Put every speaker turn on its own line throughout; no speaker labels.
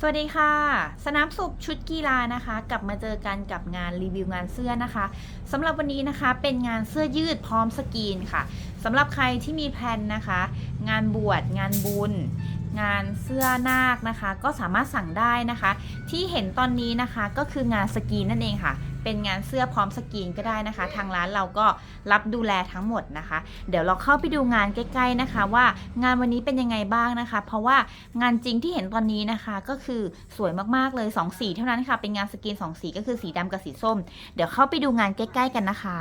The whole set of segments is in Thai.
สวัสดีค่ะ สนามสุขชุดกีฬานะคะ กลับมาเจอกันกับงานรีวิวงานเสื้อนะคะสำหรับวันนี้นะคะเป็นงานเสื้อยืดพร้อมสกรีนค่ะสำหรับใครที่มีแพลนนะคะ งานบวชงานบุญ งานเสื้อนาคนะคะ ก็สามารถสั่งได้นะคะ ที่เห็นตอนนี้นะคะก็คืองานสกรีนนั่นเองค่ะ เป็นงานเสื้อพร้อมสกรีนก็ได้นะคะ ทางร้านเราก็รับดูแลทั้งหมดนะคะ เดี๋ยวเราเข้าไปดูงานใกล้ ๆนะคะ ว่างานวันนี้เป็นยังไงบ้างนะคะ เพราะว่างานจริงที่เห็นตอนนี้นะคะ ก็คือสวยมากๆเลย2สีเท่านั้นค่ะ เป็นงานสกรีน2สีก็คือสีดำกับสีส้ม เดี๋ยวเข้าไปดูงานใกล้ ๆ กันนะคะ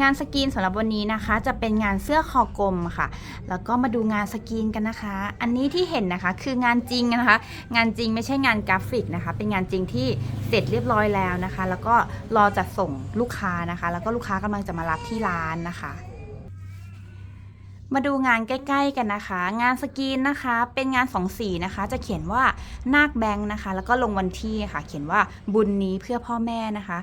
งานสกรีนสำหรับวันนี้นะคะ จะเป็นงานเสื้อคอกลมค่ะ แล้วก็มาดูงานสกรีนกันนะคะ อันนี้ที่เห็นนะคะคืองานจริงนะคะ งานจริงไม่ใช่งานกราฟิกนะคะ เป็นงานจริงที่เสร็จเรียบร้อยแล้วนะคะ แล้วก็รอจัดส่งลูกค้านะคะ แล้วก็ลูกค้ากำลังจะมารับที่ร้านนะคะมาดูงานใกล้ๆกันนะคะ งานสกรีนนะคะ เป็นงานสองสีนะคะ จะเขียนว่านาคแบงค์นะคะ แล้วก็ลงวันที่ค่ะ เขียนว่าบุญนี้เพื่อพ่อแม่นะคะ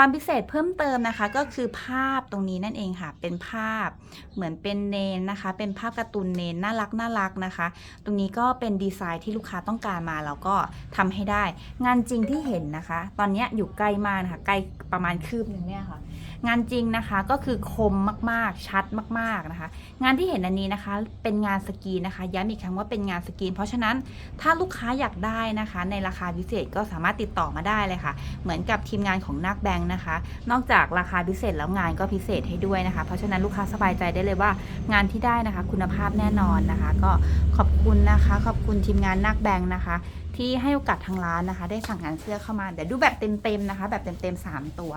ความพิเศษเพิ่มเติมนะคะ ก็คือภาพตรงนี้นั่นเองค่ะ เป็นภาพเหมือนเป็นเนนนะคะ เป็นภาพการ์ตูนเนนน่ารักน่ารักนะคะ ตรงนี้ก็เป็นดีไซน์ที่ลูกค้าต้องการมาเราก็ทำให้ได้ งานจริงที่เห็นนะคะ ตอนนี้อยู่ใกล้มากนะคะใกล้ประมาณคืบหนึ่งเนี่ยค่ะ งานจริงนะคะก็คือคมมากๆ ชัดมากๆนะคะ งานที่เห็นอันนี้นะคะ เป็นงานสกรีนนะคะ ย้ำอีกครั้งว่าเป็นงานสกรีน เพราะฉะนั้นถ้าลูกค้าอยากได้นะคะ ในราคาพิเศษก็สามารถติดต่อมาได้เลยค่ะ เหมือนกับทีมงานของนักแบงค์นะคะ นอกจากราคาพิเศษแล้วงานก็พิเศษให้ด้วยนะคะ เพราะฉะนั้นลูกค้าสบายใจได้เลยว่า งานที่ได้นะคะ คุณภาพแน่นอนนะคะ ก็ขอบคุณนะคะ ขอบคุณทีมงานนักแบงค์นะคะ ที่ให้โอกาสทางร้านนะคะ ได้สั่งงานเสื้อเข้ามาเดี๋ยวดูแบบเต็มๆนะคะ แบบเต็มๆสามตัว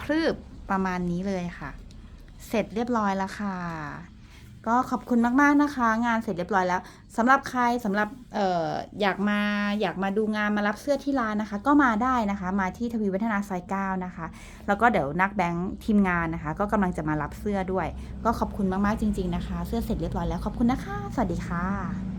พรืบ ประมาณนี้เลยค่ะ เสร็จเรียบร้อยแล้วค่ะ ก็ขอบคุณมากๆนะคะ งานเสร็จเรียบร้อยแล้วสำหรับใครสำหรับเอออยากมาอยากมาดูงานมารับเสื้อที่ร้านนะคะ ก็มาได้นะคะ มาที่ทวีวัฒนาซอยเก้านะคะ แล้วก็เดี๋ยวนักแบงค์ทีมงานนะคะ ก็กำลังจะมารับเสื้อด้วย ก็ขอบคุณมากๆจริง ๆนะคะ เสื้อเสร็จเรียบร้อยแล้วขอบคุณนะคะ สวัสดีค่ะ